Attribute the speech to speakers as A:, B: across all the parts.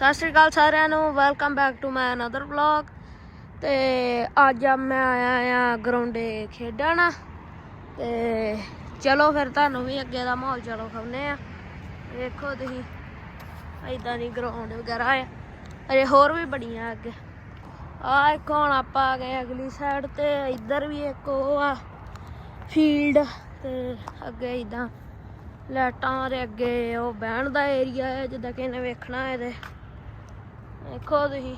A: ਸਤਿ ਸ਼੍ਰੀ ਅਕਾਲ ਸਾਰਿਆਂ ਨੂੰ welcome back to my another vlog ਤੇ ਅੱਜ ਮੈਂ ਆਇਆ ਆ ਗਰਾਊਂਡੇ ਖੇਡਣ। ਤੇ ਚਲੋ ਫਿਰ ਤੁਹਾਨੂੰ ਵੀ ਅੱਗੇ ਦਾ ਮਾਹੌਲ ਚਲੋ ਖਾਉਨੇ ਆ। ਵੇਖੋ ਤੁਸੀਂ ਐਦਾਂ ਦੀ ਗਰਾਊਂਡ ਵਗੈਰਾ ਆ। ਅਰੇ ਹੋਰ ਵੀ ਬੜੀਆਂ ਅੱਗੇ। ਆ ਇੱਕ ਹੁਣ ਆਪਾਂ ਆ ਗਏ ਅਗਲੀ ਸਾਈਡ ਤੇ, ਇੱਧਰ ਵੀ ਇੱਕ ਉਹ ਆ ਫੀਲਡ ਤੇ ਅੱਗੇ ਇਦਾਂ ਲਾਈਟਾਂ ਦੇ ਅੱਗੇ ਉਹ ਬਹਿਣ ਦਾ ਏਰੀਆ ਹੈ ਜਿੱਦਾਂ ਕਿ ਇਹਨੇ ਵੇਖਣਾ ਇਹਦੇ ਦੇਖੋ ਤੁਸੀਂ।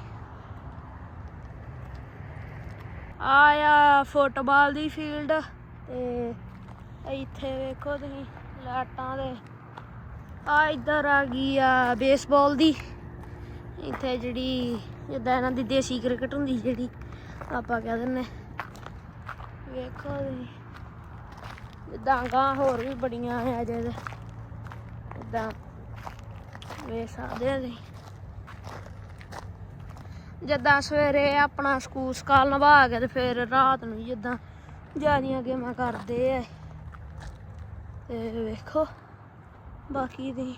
A: ਆਇਆ ਫੁੱਟਬਾਲ ਦੀ ਫੀਲਡ ਤੇ ਇੱਥੇ ਵੇਖੋ ਤੁਸੀਂ ਲਾਟਾਂ ਦੇ। ਆ ਇੱਧਰ ਆ ਗਈ ਆ ਬੇਸਬਾਲ ਦੀ। ਇੱਥੇ ਜਿਹੜੀ ਜਿੱਦਾਂ ਇਹਨਾਂ ਦੀ ਦੇਸੀ ਕ੍ਰਿਕਟ ਹੁੰਦੀ ਜਿਹੜੀ ਆਪਾਂ ਕਹਿ ਦਿੰਨੇ ਵੇਖੋ ਤੁਸੀਂ। ਜਿੱਦਾਂ ਹੋਰ ਵੀ ਬੜੀਆਂ ਆ ਜਿਹਦੇ। ਇਦਾਂ ਵੇਖ ਸਕਦੇ ਆ ਤੁਸੀਂ। ਜਿੱਦਾਂ ਸਵੇਰੇ ਆਪਣਾ ਸਕੂਲ ਸਕਾਲ ਨਵਾ ਕੇ ਤੇ ਫਿਰ ਰਾਤ ਨੂੰ ਜਿੱਦਾਂ ਜਿਆਦੀਆਂ ਗੇਮਾਂ ਕਰਦੇ ਆ ਤੇ ਵੇਖੋ, ਬਾਕੀ ਦੀ।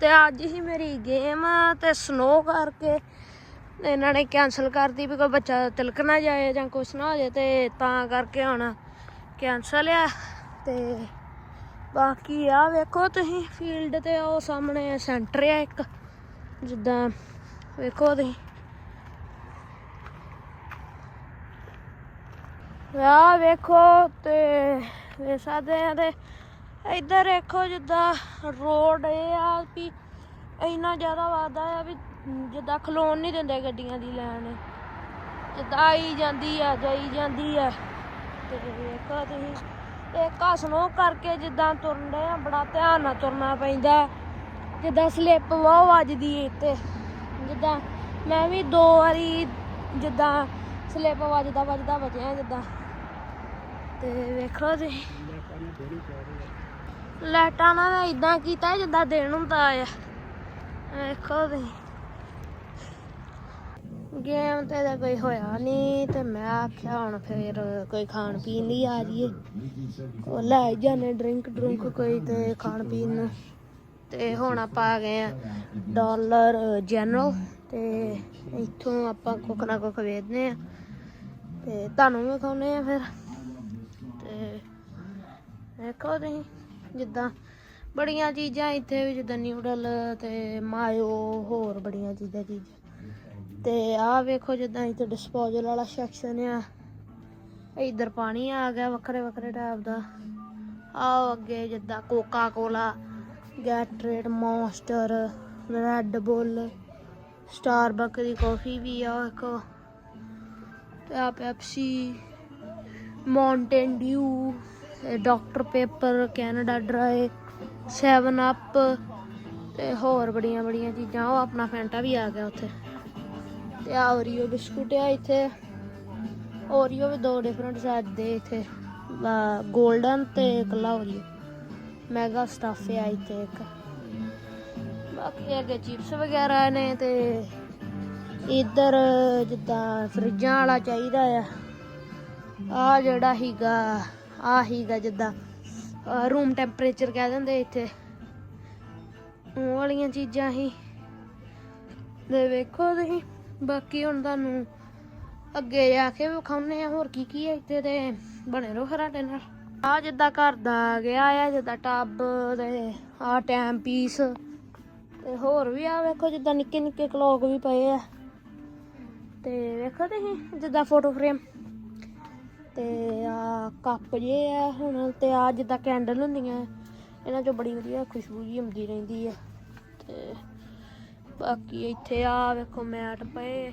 A: ਤੇ ਅੱਜ ਹੀ ਮੇਰੀ ਗੇਮ ਤੇ ਸਨੋ ਕਰਕੇ ਇਹਨਾਂ ਨੇ ਕੈਨਸਲ ਕਰਤੀ ਵੀ ਕੋਈ ਬੱਚਾ ਤਿਲਕ ਨਾ ਜਾਏ ਜਾਂ ਕੁਛ ਨਾ ਹੋ ਜਾਏ ਤੇ ਤਾਂ ਕਰਕੇ ਹੁਣ ਕੈਨਸਲ ਆ। ਤੇ ਬਾਕੀ ਆ ਵੇਖੋ ਤੁਸੀਂ, ਫੀਲਡ ਤੇ ਉਹ ਸਾਹਮਣੇ ਸੈਂਟਰ ਆ ਇੱਕ। ਜਿੱਦਾਂ, ਵੇਖੋ ਤੁਸੀਂ। ਆ ਵੇਖੋ ਤੇ ਵੇਖ ਸਕਦੇ ਆ ਤੇ ਇੱਧਰ ਵੇਖੋ ਜਿੱਦਾਂ ਰੋਡ ਇਹ ਆ ਵੀ ਇੰਨਾ ਜ਼ਿਆਦਾ ਵਾਦਾ ਆ ਵੀ ਜਿੱਦਾਂ ਖਲੋਣ ਨਹੀਂ ਦਿੰਦੇ ਗੱਡੀਆਂ ਦੀ ਲਾਈਨ ਜਿੱਦਾਂ ਆਈ ਜਾਂਦੀ ਆ, ਜਾਈ ਜਾਂਦੀ ਆ। ਤੇ ਵੇਖੋ ਤੁਸੀਂ ਇੱਕ ਹਸਨੋ ਕਰਕੇ ਜਿੱਦਾਂ ਤੁਰਨਦੇ ਆ, ਬੜਾ ਧਿਆਨ ਨਾਲ ਤੁਰਨਾ ਪੈਂਦਾ। ਜਿੱਦਾਂ ਸਲਿੱਪ ਬਹੁਤ ਵੱਜਦੀ ਏ ਤੇ ਜਿੱਦਾਂ ਮੈਂ ਵੀ ਦੋ ਵਾਰੀ ਜਿੱਦਾਂ ਸਲਿੱਪ ਵੱਜਦਾ ਵੱਜਦਾ ਬਚਿਆ ਜਿੱਦਾਂ। ਤੇ ਵੇਖੋ ਤੁਸੀਂ ਲਾਈਟਾਂ ਨਾਲ ਇਦਾਂ ਕੀਤਾ ਜਿੱਦਾਂ ਦਿਨ ਹੁੰਦਾ ਆ। ਵੇਖੋ ਤੁਸੀਂ ਗੇਮ ਤੇ ਤਾਂ ਕੋਈ ਹੋਇਆ ਨਹੀਂ ਤੇ ਮੈਂ ਆਖਿਆ ਹੁਣ ਫੇਰ ਕੋਈ ਖਾਣ ਪੀਣ ਲਈ ਆ ਜਾਈਏ। ਉਹ ਲੈ ਜਾਣੇ ਡਰਿੰਕ ਡਰੁੰਕ ਕੋਈ ਤੇ ਖਾਣ ਪੀਣ। ਨੂੰ ਤੇ ਹੁਣ ਆਪਾਂ ਆ ਗਏ ਆ ਡਾਲਰ ਜਨਰਲ ਤੇ ਇੱਥੋਂ ਆਪਾਂ ਕੁੱਖ ਨਾ ਕੁੱਖ ਵੇਚਦੇ ਆ। ਤੇ ਤੁਹਾਨੂੰ ਵੀ ਵਿਖਾਉਨੇ ਆ ਫਿਰ। ਤੇ ਦੇਖੋ ਤੁਸੀਂ, ਜਿੱਦਾਂ ਬੜੀਆਂ ਚੀਜ਼ਾਂ ਇੱਥੇ ਵੀ, ਜਿੱਦਾਂ ਨਿਊਡਲ ਤੇ ਮਾਇਓ, ਹੋਰ ਬੜੀਆਂ ਚੀਜ਼ਾਂ ਚੀਜ਼ਾਂ। ਤੇ ਆਹ ਵੇਖੋ ਜਿੱਦਾਂ ਇੱਥੇ ਡਿਸਪੋਜ਼ਲ ਵਾਲਾ ਸੈਕਸ਼ਨ ਆ। ਇੱਧਰ ਪਾਣੀ ਆ ਗਿਆ ਵੱਖਰੇ ਵੱਖਰੇ ਟਾਈਪ ਦਾ। ਆਹ ਅੱਗੇ ਜਿੱਦਾਂ Coca Cola Gatorade Monster Red Bull, Starbuck ਦੀ ਕਾਫੀ ਵੀ ਆ ਇੱਕ। ਤੇ ਆ Pepsi Mountain Dew Doctor Pepper, Canada Dry 7 up ਤੇ ਹੋਰ ਬੜੀਆਂ ਬੜੀਆਂ ਚੀਜ਼ਾਂ। ਉਹ ਆਪਣਾ ਫੈਂਟਾ ਵੀ ਆ ਗਿਆ ਉੱਥੇ। ਤੇ ਆ ਓਰੀਓ ਬਿਸਕੁਟ ਆ ਇੱਥੇ। ਓਰੀਓ ਵੀ ਦੋ ਡਿਫਰੈਂਟ ਸਾਈਜ਼ ਦੇ ਇੱਥੇ। 골ਡਨ ਤੇ ਕੱਲਾ ਓਰੀਓ। ਮੈਗਾ ਸਟਫ ਆ ਇੱਥੇ ਇੱਕ ਬਾਕੀ ਅੱਗੇ ਚਿਪਸ ਵਗੈਰਾ ਨੇ ਤੇ ਇੱਧਰ ਜਿੱਦਾਂ ਫਰਿੱਜਾਂ ਵਾਲਾ ਚਾਹੀਦਾ ਆ। ਆ ਜਿਹੜਾ ਹੀਗਾ ਆ ਹੀਗਾ ਜਿੱਦਾਂ ਰੂਮ ਟੈਂਪਰੇਚਰ ਕਹਿ ਦਿੰਦੇ ਇੱਥੇ। ਉਹ ਵਾਲੀਆਂ ਚੀਜ਼ਾਂ ਹੀ। ਤੇ ਵੇਖੋ ਤੁਸੀਂ, ਬਾਕੀ ਹੁਣ ਤੁਹਾਨੂੰ ਅੱਗੇ ਜਾ ਕੇ ਵਿਖਾਉਨੇ ਆ ਹੋਰ ਕੀ ਕੀ ਹੈ ਇੱਥੇ ਤੇ ਬਣੇ ਰਹੋ ਫਿਰ ਸਾਡੇ ਨਾਲ ਆ ਜਿੱਦਾਂ ਘਰ ਦਾ ਗਿਆ ਆ, ਜਿੱਦਾਂ ਟੱਬ ਤੇ ਆ ਟਾਈਮ ਪੀਸ ਤੇ ਹੋਰ ਵੀ ਆ, ਵੇਖੋ ਜਿੱਦਾਂ ਨਿੱਕੇ ਨਿੱਕੇ ਕਲੋਕ ਵੀ ਪਏ ਆ। ਤੇ ਵੇਖੋ ਤੁਸੀਂ ਜਿੱਦਾਂ ਫੋਟੋ ਫਰੇਮ ਤੇ ਆ ਕੱਪ ਜੇ ਆ ਹੁਣ, ਤੇ ਆ ਜਿੱਦਾਂ ਕੈਂਡਲ ਹੁੰਦੀਆਂ, ਇਹਨਾਂ ਚੋਂ ਬੜੀ ਵਧੀਆ ਖੁਸ਼ਬੂ ਜੀ ਆਉਂਦੀ ਰਹਿੰਦੀ ਆ। ਤੇ ਬਾਕੀ ਇੱਥੇ ਆ, ਵੇਖੋ ਮੈਟ ਪਏ।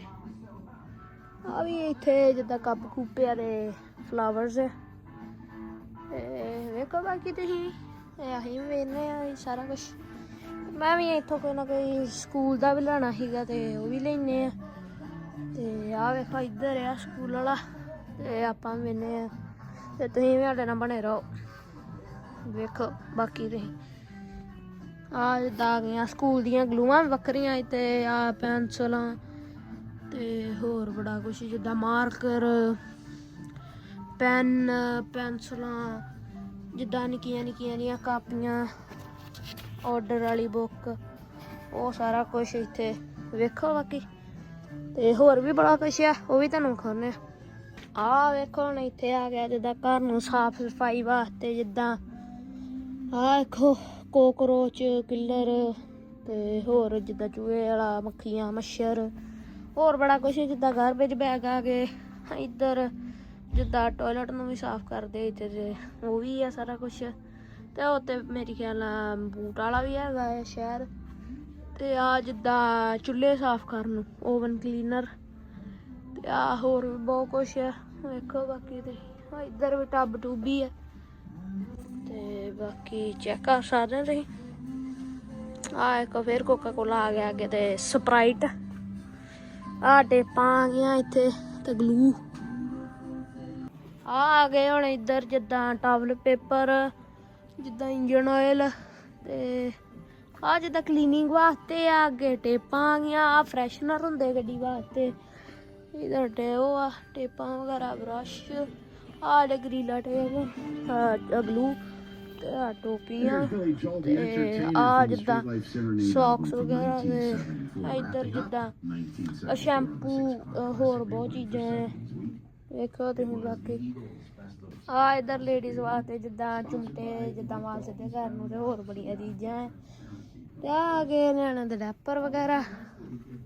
A: ਆ ਵੀ ਇੱਥੇ ਜਿੱਦਾਂ ਕੱਪ ਕੂਪੇ ਦੇ ਫਲਾਵਰਸ ਵੇਖੋ ਬਾਕੀ ਤੁਸੀਂ। ਅਸੀਂ ਵੀ ਵੇਖਨੇ ਆ ਸਾਰਾ ਕੁਝ ਮੈਂ ਵੀ ਇੱਥੋਂ ਕੋਈ ਨਾ ਕੋਈ ਸਕੂਲ ਦਾ ਵੀ ਲੈਣਾ ਸੀਗਾ ਤੇ ਉਹ ਵੀ ਲੈਨੇ ਆ ਤੇ ਆ ਵੇਖੋ ਇੱਧਰ ਆ ਸਕੂਲ ਵਾਲਾ। ਤੇ ਆਪਾਂ ਵੀ ਵੇਖਨੇ ਆ ਤੇ ਤੁਸੀਂ ਵੀ ਸਾਡੇ ਨਾਲ ਬਣੇ ਰਹੋ। ਵੇਖੋ ਬਾਕੀ ਤੁਸੀਂ। ਆ ਜਿੱਦਾਂ ਆ ਗਈਆਂ ਸਕੂਲ ਦੀਆਂ ਗਲੂਆਂ ਵੀ ਵੱਖਰੀਆਂ ਤੇ ਆ ਪੈਨਸਲਾਂ ਤੇ ਹੋਰ ਬੜਾ ਕੁਝ ਜਿੱਦਾਂ ਮਾਰਕਰ ਪੈਨ, ਪੈਨਸਲਾਂ, ਜਿੱਦਾਂ ਨਿੱਕੀਆਂ ਨਿੱਕੀਆਂ ਦੀਆਂ ਕਾਪੀਆਂ ਆਰਡਰ ਵਾਲੀ ਬੁੱਕ ਉਹ ਸਾਰਾ ਕੁਝ ਇੱਥੇ ਵੇਖੋ ਬਾਕੀ। ਤੇ ਹੋਰ ਵੀ ਬੜਾ ਕੁਝ ਆ, ਉਹ ਵੀ ਤੁਹਾਨੂੰ ਖਾਣੇ ਆ। ਵੇਖੋ ਹੁਣ ਇੱਥੇ ਆ ਗਿਆ ਜਿੱਦਾਂ ਘਰ ਨੂੰ ਸਾਫ਼ ਸਫ਼ਾਈ ਵਾਸਤੇ ਜਿੱਦਾਂ। ਆ ਵੇਖੋ ਕੋਕਰੋਚ ਕਿੱਲਰ ਤੇ ਹੋਰ ਜਿੱਦਾਂ ਚੂਹੇ ਵਾਲਾ, ਮੱਖੀਆਂ, ਮੱਛਰ। ਹੋਰ ਬੜਾ ਕੁਝ ਜਿੱਦਾਂ ਗਾਰਬੇਜ ਬੈਗ ਆ ਗਏ, ਇੱਧਰ ਜਿੱਦਾਂ ਟਾਇਲਟ ਨੂੰ ਵੀ ਸਾਫ਼ ਕਰਦੇ, ਇੱਥੇ ਤੇ ਉਹ ਵੀ ਆ ਸਾਰਾ ਕੁਝ ਤੇ ਉੱਤੇ ਮੇਰੀ ਖਿਆਲ ਨਾਲ ਬੂਟ ਵਾਲਾ ਵੀ ਹੈਗਾ ਹੈ ਸ਼ਾਇਦ ਤੇ ਆ ਜਿੱਦਾਂ ਚੁੱਲ੍ਹੇ ਸਾਫ਼ ਕਰਨ ਨੂੰ ਓਵਨ ਕਲੀਨਰ ਤੇ ਆ ਹੋਰ ਵੀ ਬਹੁਤ ਕੁਝ ਆ। ਵੇਖੋ ਬਾਕੀ ਤੇ ਇੱਧਰ ਵੀ ਟੱਬ ਟੂਬੀ ਹੈ ਤੇ ਬਾਕੀ ਚੈੱਕ ਕਰ ਸਕਦੇ ਤੁਸੀਂ। ਆ ਇੱਕ ਫੇਰ ਕੋਕਾ ਕੋਲਾ ਆ ਗਿਆ ਅੱਗੇ ਤੇ ਸਪਰਾਈਟ ਆ ਟੇਪਾਂ ਆ ਗਈਆਂ ਇੱਥੇ ਤੇ ਗਲੂ ਆ ਆ ਗਏ ਹੁਣ ਇੱਧਰ ਜਿੱਦਾਂ ਟਾਵਲ ਪੇਪਰ ਜਿੱਦਾਂ ਇੰਜਨ ਆਇਲ ਤੇ ਆ ਜਿੱਦਾਂ ਕਲੀਨਿੰਗ ਵਾਸਤੇ ਆ ਅੱਗੇ ਟੇਪਾਂ ਆ ਗਈਆਂ ਆ ਫਰੈਸ਼ਨਰ ਹੁੰਦੇ ਗੱਡੀ ਵਾਸਤੇ। ਇਧਰ ਉਹ ਆ ਟੇਪਾਂ ਵਗੈਰਾ ਬ੍ਰਸ਼ ਆ ਡੇ ਗਰੀਲਾ ਟੇਪ ਆ ਗਲੂ ਤੇ ਆ ਟੋਪੀਆਂ ਤੇ ਆ ਜਿੱਦਾਂ ਸੌਕਸ ਵਗੈਰਾ ਤੇ ਇੱਧਰ ਜਿੱਦਾਂ ਸ਼ੈਂਪੂ ਹੋਰ ਬਹੁਤ ਚੀਜ਼ਾਂ ਵੇਖੋ ਤੁਸੀਂ ਬਾਕੀ ਆ ਇਧਰ ਲੇਡੀਜ਼ ਵਾਸਤੇ ਜਿੱਦਾਂ ਚੁੰਟੇ ਜਿੱਦਾਂ ਵਾਲ ਸਿੱਧੇ ਕਰਨ ਨੂੰ ਤੇ ਹੋਰ ਬੜੀਆਂ ਚੀਜ਼ਾਂ ਹੈ ਤੇ ਆ ਆ ਗਏ ਨਿਆਣਿਆਂ ਦੇ ਡੈਪਰ ਵਗੈਰਾ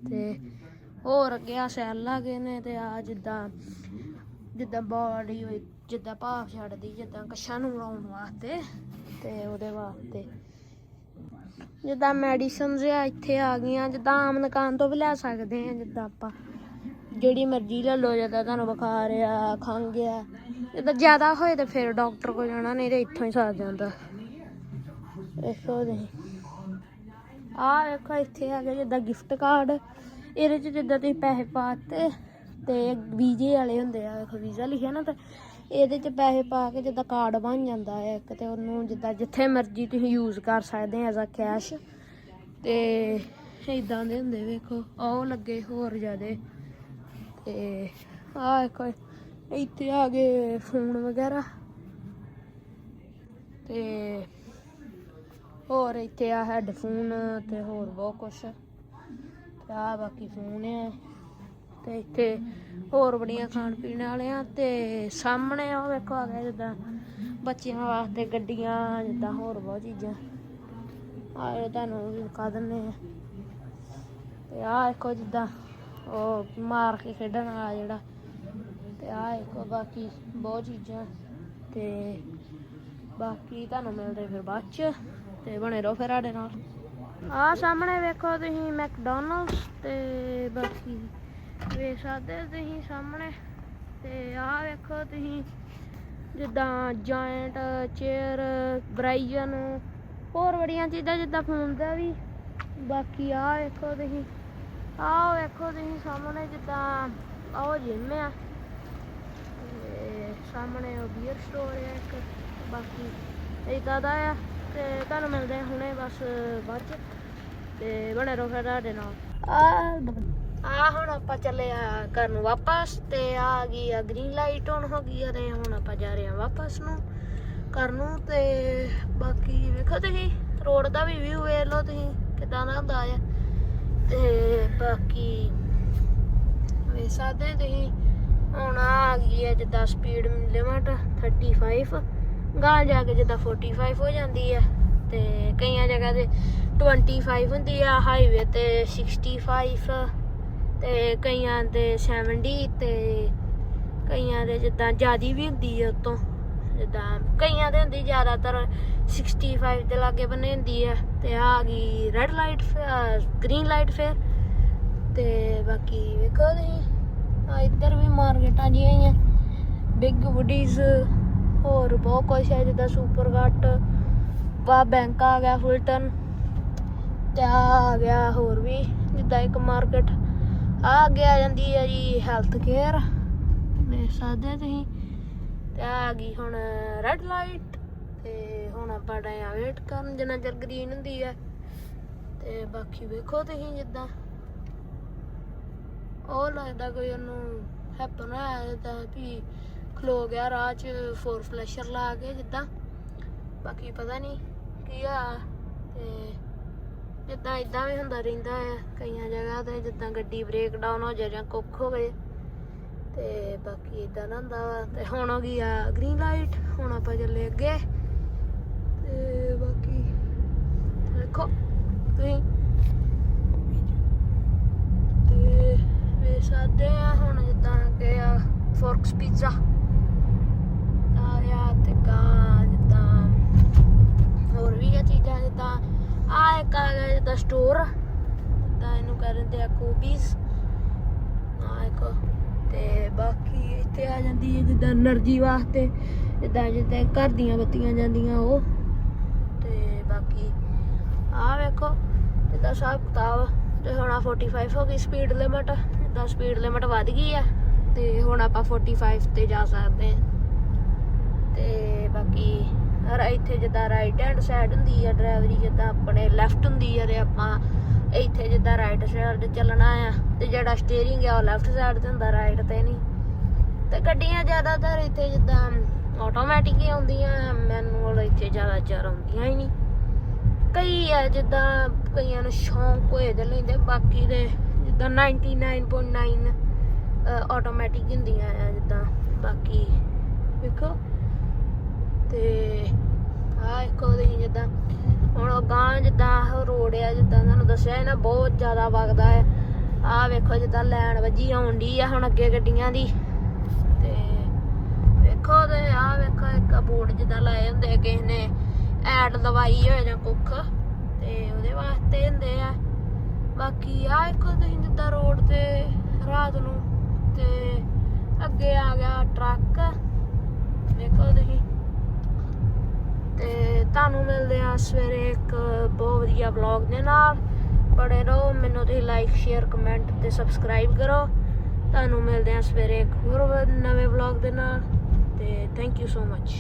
A: ਤੇ ਹੋਰ ਅੱਗੇ ਆ ਸੈੱਲ ਆ ਗਏ ਨੇ ਤੇ ਆ ਜਿੱਦਾਂ ਜਿੱਦਾਂ ਬਾਡੀ ਜਿੱਦਾਂ ਭਾਫ ਛੱਡਦੀ, ਜਿੱਦਾਂ ਕੱਛਾਂ ਨੂੰ ਲਾਉਣ ਵਾਸਤੇ ਤੇ ਉਹਦੇ ਵਾਸਤੇ। ਜਿੱਦਾਂ ਮੈਡੀਸਨਸ ਆ, ਇੱਥੇ ਆ ਗਈਆਂ, ਜਿੱਦਾਂ ਆਮ ਦੁਕਾਨ ਤੋਂ ਵੀ ਲੈ ਸਕਦੇ ਆ, ਜਿੱਦਾਂ ਆਪਾਂ। ਜਿਹੜੀ ਮਰਜ਼ੀ ਲੈ ਲਓ ਜਿੱਦਾਂ ਤੁਹਾਨੂੰ ਬੁਖਾਰ ਆ, ਖੰਘ ਆ ਜਿੱਦਾਂ ਜ਼ਿਆਦਾ ਹੋਏ ਤਾਂ ਫਿਰ ਡਾਕਟਰ ਕੋਲ ਜਾਣਾ, ਨਹੀਂ ਤੇ ਇੱਥੋਂ ਹੀ ਸਾਰ ਜਾਂਦਾ। ਵੇਖੋ ਤੁਸੀਂ ਆ ਵੇਖੋ, ਇੱਥੇ ਆ ਗਿਆ ਜਿੱਦਾਂ ਗਿਫਟ ਕਾਰਡ ਇਹਦੇ ਚ ਜਿੱਦਾਂ ਤੁਸੀਂ ਪੈਸੇ ਪਾਤੇ ਤੇ ਵੀਜ਼ੇ ਵਾਲੇ ਹੁੰਦੇ ਆ, ਵੇਖੋ ਵੀਜ਼ਾ ਲਿਖਿਆ ਨਾ ਤੇ, ਇਹਦੇ ਚ ਪੈਸੇ ਪਾ ਕੇ ਜਿੱਦਾਂ ਕਾਰਡ ਬਣ ਜਾਂਦਾ ਹੈ ਇੱਕ ਤੇ ਉਹਨੂੰ ਜਿੱਦਾਂ ਜਿੱਥੇ ਮਰਜ਼ੀ ਤੁਸੀਂ ਯੂਜ਼ ਕਰ ਸਕਦੇ ਆ ਐਜ਼ ਅ ਕੈਸ਼ ਤੇ ਇਦਾਂ ਦੇ ਹੁੰਦੇ, ਵੇਖੋ। ਉਹ ਲੱਗੇ ਹੋਰ ਜ਼ਿਆਦੇ। ਤੇ ਆ ਵੇਖੋ ਇੱਥੇ ਆ ਗਏ ਫੋਨ ਵਗੈਰਾ। ਤੇ ਹੋਰ ਇੱਥੇ ਆ ਹੈੱਡਫੋਨ ਤੇ ਹੋਰ ਬਹੁਤ ਕੁਛ। ਤੇ ਆ ਬਾਕੀ ਫੋਨ ਹੈ ਤੇ ਇੱਥੇ ਹੋਰ ਬੜੀਆਂ ਖਾਣ ਪੀਣ ਵਾਲੀਆਂ ਤੇ ਸਾਹਮਣੇ ਉਹ ਵੇਖੋ ਆ ਗਿਆ ਜਿੱਦਾਂ ਬੱਚਿਆਂ ਵਾਸਤੇ ਗੱਡੀਆਂ, ਜਿੱਦਾਂ ਹੋਰ ਬਹੁਤ ਚੀਜ਼ਾਂ। ਆਏ ਤੁਹਾਨੂੰ ਵੀ ਦਿਖਾ ਦਿੰਦੇ ਆ। ਤੇ ਆ ਵੇਖੋ ਜਿੱਦਾਂ ਉਹ ਮਾਰ ਕੇ ਖੇਡਣ ਵਾਲਾ ਜਿਹੜਾ ਤੇ ਆ ਵੇਖੋ ਬਾਕੀ ਬਹੁਤ ਚੀਜ਼ਾਂ ਤੇ ਬਾਕੀ ਤੁਹਾਨੂੰ ਮਿਲਦੇ ਫਿਰ ਬਾਅਦ ਚ ਤੇ ਬਣੇ ਰਹੋ ਫਿਰ ਸਾਡੇ ਨਾਲ। ਆ ਸਾਹਮਣੇ ਵੇਖੋ ਤੁਸੀਂ ਮੈਕਡੋਨਲਡਸ ਤੇ ਬਾਕੀ ਵੇਖ ਸਕਦੇ ਤੁਸੀਂ ਸਾਹਮਣੇ ਤੇ ਆ ਵੇਖੋ ਤੁਸੀਂ ਜਿੱਦਾਂ ਜਾਇੰਟ ਚੇਅਰ ਬਰਾਈਜਨ ਹੋਰ ਬੜੀਆਂ ਚੀਜ਼ਾਂ ਜਿੱਦਾਂ ਫੋਨ ਦਾ ਵੀ। ਬਾਕੀ ਆ ਵੇਖੋ ਤੁਸੀਂ ਆਹ ਵੇਖੋ ਤੁਸੀਂ ਸਾਹਮਣੇ ਜਿੱਦਾਂ ਆਹ ਜਿਮ ਆ। ਸਾਹਮਣੇ ਉਹ ਬੀਅਰ ਸਟੋਰ ਹੈ ਇੱਕ, ਬਾਕੀ ਇਦਾਂ ਦਾ ਆ। ਤੇ ਤੁਹਾਨੂੰ ਮਿਲਦੇ ਹੁਣੇ ਬਸ ਬਾਅਦ ਚ। ਤੇ ਬਣੇ ਰਹੋ ਫਿਰ ਸਾਡੇ ਨਾਲ। ਆ ਆ ਹੁਣ ਆਪਾਂ ਚੱਲੇ ਆ ਘਰ ਨੂੰ ਵਾਪਸ, ਤੇ ਆ ਗਈ ਆ ਗ੍ਰੀਨ ਲਾਈਟ ਹੁਣ ਹੋ ਗਈ ਆ ਤੇ ਹੁਣ ਆਪਾਂ ਜਾ ਰਹੇ ਆ ਵਾਪਸ ਨੂੰ ਘਰ ਨੂੰ। ਤੇ ਬਾਕੀ ਵੇਖੋ ਤੁਸੀਂ ਰੋਡ ਦਾ ਵੀ ਵਿਊ ਵੇਖ ਲਓ ਤੁਸੀਂ, ਕਿਦਾਂ ਦਾ ਹੁੰਦਾ ਆ। ਬਾਕੀ ਵੇਖ ਸਕਦੇ ਤੁਸੀਂ। ਹੁਣ ਆ ਗਈ ਹੈ ਜਿੱਦਾਂ ਸਪੀਡ ਲਿਮਟ 35 ਗਾਂ ਜਾ ਕੇ ਜਿੱਦਾਂ 45 ਹੋ ਜਾਂਦੀ ਹੈ। ਤੇ ਕਈਆਂ ਜਗ੍ਹਾ ਤੇ 25 ਹੁੰਦੀ ਆ ਹਾਈਵੇ ਤੇ 65 ਤੇ ਕਈਆਂ ਦੇ 70 ਤੇ ਕਈਆਂ ਦੇ ਜਿੱਦਾਂ ਜਿਆਦੀ ਵੀ ਹੁੰਦੀ ਹੈ ਉਤੋਂ। ਜਿੱਦਾਂ ਕਈਆਂ ਦੇ ਹੁੰਦੀ ਜ਼ਿਆਦਾਤਰ 65 ਦੇ ਲਾਗੇ ਬੰਨੇ ਹੁੰਦੀ ਹੈ ਤੇ ਆ ਗਈ ਰੈੱਡ ਲਾਈਟ ਗ੍ਰੀਨ ਲਾਈਟ ਫੇਰ। ਤੇ ਬਾਕੀ ਵੇਖੋ ਤੁਸੀਂ। ਆ ਇੱਧਰ ਵੀ ਮਾਰਕੀਟਾਂ ਜਿਹੀਆਂ ਹੀ ਆ। ਬਿਗ ਵੁਡੀਜ਼ ਹੋਰ ਬਹੁਤ ਕੁਛ ਹੈ ਜਿੱਦਾਂ ਸੁਪਰ ਕੱਟ ਵਾ ਬੈਂਕ ਆ ਗਿਆ ਫੁਲਟਨ ਤੇ ਆਹ ਆ ਗਿਆ ਹੋਰ ਵੀ, ਜਿੱਦਾਂ ਇੱਕ ਮਾਰਕੀਟ ਆ ਅੱਗੇ ਆ ਜਾਂਦੀ ਹੈ ਜੀ ਹੈਲਥ ਕੇਅਰ ਦੇਖ ਸਕਦੇ ਹੋ ਤੁਸੀਂ। ਤੇ ਆਹ ਆ ਗਈ ਹੁਣ ਰੈੱਡ ਲਾਈਟ ਤੇ ਹੁਣ ਆਪਾਂ ਡੇ ਵੇਟ ਕਰਨ, ਜਿੰਨਾ ਚਿਰ ਗ੍ਰੀਨ ਹੁੰਦੀ ਹੈ ਤੇ ਬਾਕੀ ਵੇਖੋ ਤੁਸੀਂ ਜਿੱਦਾਂ। ਉਹ ਲੱਗਦਾ ਕੋਈ ਉਹਨੂੰ ਹੈਪਨ ਹੋਇਆ ਤਾਂ ਵੀ ਖਲੋ ਗਿਆ ਰਾਹ 'ਚ ਫੋਰ ਫਲੈਸ਼ਰ ਲਾ ਕੇ ਜਿੱਦਾਂ। ਬਾਕੀ ਪਤਾ ਨਹੀਂ ਕੀ ਆ ਤੇ ਜਿੱਦਾਂ ਇਦਾਂ ਵੀ ਹੁੰਦਾ ਰਹਿੰਦਾ ਹੈ ਕਈਆਂ ਜਗ੍ਹਾ ਤੇ, ਜਿੱਦਾਂ ਗੱਡੀ ਬ੍ਰੇਕ ਡਾਊਨ ਹੋ ਜਾਏ ਜਾਂ ਕੁੱਖ ਹੋਵੇ। ਤੇ ਬਾਕੀ ਇਦਾਂ ਦਾ ਹੁੰਦਾ ਵਾ। ਤੇ ਹੁਣ ਹੋ ਗਈ ਆ ਗ੍ਰੀਨ ਲਾਈਟ ਹੁਣ ਆਪਾਂ ਚੱਲੇ ਅੱਗੇ। ਤੇ ਬਾਕੀ ਦੇਖੋ, ਤੁਸੀਂ ਤੇ ਖਾਦੇ ਆ, ਹੁਣ ਜਿੱਦਾਂ ਕਿ ਆ ਫੋਰਕਸ ਪੀਜ਼ਾ ਆਇਆ ਤੇ ਕਾ ਜਿੱਦਾਂ, ਹੋਰ ਵੀ ਆ ਚੀਜ਼ਾਂ ਜਿੱਦਾਂ। ਆ ਇੱਕ ਆ ਗਿਆ ਜਿੱਦਾਂ ਸਟੋਰ ਤਾਂ ਇਹਨੂੰ ਕਹਿੰਦੇ ਆ ਕੋਬੀਸ ਆ ਇੱਕ, ਤੇ ਬਾਕੀ ਇੱਥੇ ਆ ਜਾਂਦੀ ਹੈ ਜਿੱਦਾਂ એનર્ਜੀ ਵਾਸਤੇ, ਜਿੱਦਾਂ ਜਿੱਦਾਂ ਘਰ ਦੀਆਂ ਬੱਤੀਆਂ ਜਾਂਦੀਆਂ ਉਹ। ਤੇ ਬਾਕੀ ਆ ਵੇਖੋ, ਜਿੱਦਾਂ ਸਭ ਕਿਤਾਬ, ਤੇ ਹੁਣ 45 ਹੋ ਗਈ ਸਪੀਡ ਲਿਮਟ ਜਿੱਦਾਂ ਸਪੀਡ ਲਿਮਟ ਵੱਧ ਗਈ ਆ, ਤੇ ਹੁਣ ਆਪਾਂ 45 ਤੇ ਜਾ ਸਕਦੇ ਹਾਂ। ਤੇ ਬਾਕੀ ਹਰ ਇੱਥੇ ਜਿੱਦਾਂ ਰਾਈਟ ਹੈਂਡ ਸਾਈਡ ਹੁੰਦੀ ਆ ਡਰਾਈਵਰੀ ਜਿੱਦਾਂ ਆਪਣੇ ਲੈਫਟ ਹੁੰਦੀ ਆ ਤੇ ਆਪਾਂ ਇੱਥੇ ਜਿੱਦਾਂ ਰਾਈਟ ਸਾਈਡ ਤੇ ਚੱਲਣਾ ਆ, ਤੇ ਜਿਹੜਾ ਸਟੀਅਰਿੰਗ ਆ ਉਹ ਲੈਫਟ ਸਾਈਡ ਤੇ ਹੁੰਦਾ ਰਾਈਟ ਤੇ ਨਹੀਂ। ਤੇ ਗੱਡੀਆਂ ਜ਼ਿਆਦਾਤਰ ਇੱਥੇ ਜਿੱਦਾਂ ਆਟੋਮੈਟਿਕ ਹੀ ਆਉਂਦੀਆਂ ਮੈਨੂਅਲ ਇੱਥੇ ਜ਼ਿਆਦਾ ਚਾਰ ਆਉਂਦੀਆਂ ਹੀ ਨਹੀਂ। ਕਈ ਆ ਜਿੱਦਾਂ ਕਈਆਂ ਨੂੰ ਸ਼ੌਂਕ ਹੋਏ ਦੇ ਲੈਂਦੇ, ਬਾਕੀ ਦੇ ਜਿੱਦਾਂ 99.9 ਆਟੋਮੈਟਿਕ ਹੁੰਦੀਆਂ ਆ ਜਿੱਦਾਂ। ਬਾਕੀ ਵੇਖੋ। ਤੇ ਆ ਇੱਕੋ ਦੀ ਜਿੱਦਾਂ, ਹੁਣ ਉਹ ਗਾਂ ਜਿੱਦਾਂ ਰੋਡ ਆ, ਜਿੱਦਾਂ ਤੁਹਾਨੂੰ ਦੱਸਿਆ ਹੈ ਨਾ, ਬਹੁਤ ਜ਼ਿਆਦਾ ਵਗਦਾ ਹੈ ਆ ਵੇਖੋ ਜਿੱਦਾਂ ਲੈਣ ਵੱਜੀ ਆਉਣ ਡਈ ਆ ਹੁਣ ਅੱਗੇ ਗੱਡੀਆਂ ਦੀ। ਤੇ ਵੇਖੋ ਤੇ ਆ ਵੇਖੋ ਇੱਕ ਬੋਰਡ ਜਿੱਦਾਂ ਲਾਏ ਹੁੰਦੇ ਆ ਕਿਸੇ ਨੇ। ਐਡ ਲਵਾਈ ਹੋਏ ਜਾਂ ਕੁੱਖ। ਤੇ ਉਹਦੇ ਵਾਸਤੇ ਹੁੰਦੇ ਆ। ਬਾਕੀ ਆ ਇੱਕ ਤੁਸੀਂ ਜਿੱਦਾਂ ਰੋਡ ਤੇ ਰਾਤ ਨੂੰ ਤੇ ਅੱਗੇ ਆ ਗਿਆ ਟਰੱਕ ਦੇਖੋ ਤੁਸੀਂ। ਤੇ ਤੁਹਾਨੂੰ ਮਿਲਦੇ ਆ ਸਵੇਰੇ ਇੱਕ ਬਹੁਤ ਵਧੀਆ ਵਲੌਗ ਦੇ ਨਾਲ। ਬੜੇ ਰਹੋ, ਮੈਨੂੰ ਤੁਸੀਂ ਲਾਈਕ ਸ਼ੇਅਰ ਕਮੈਂਟ ਤੇ ਸਬਸਕ੍ਰਾਈਬ ਕਰੋ। ਤੁਹਾਨੂੰ ਮਿਲਦੇ ਆ ਸਵੇਰੇ ਇੱਕ ਹੋਰ ਨਵੇਂ ਵਲੌਗ ਦੇ ਨਾਲ। ਤੇ ਥੈਂਕ ਯੂ ਸੋ ਮੱਚ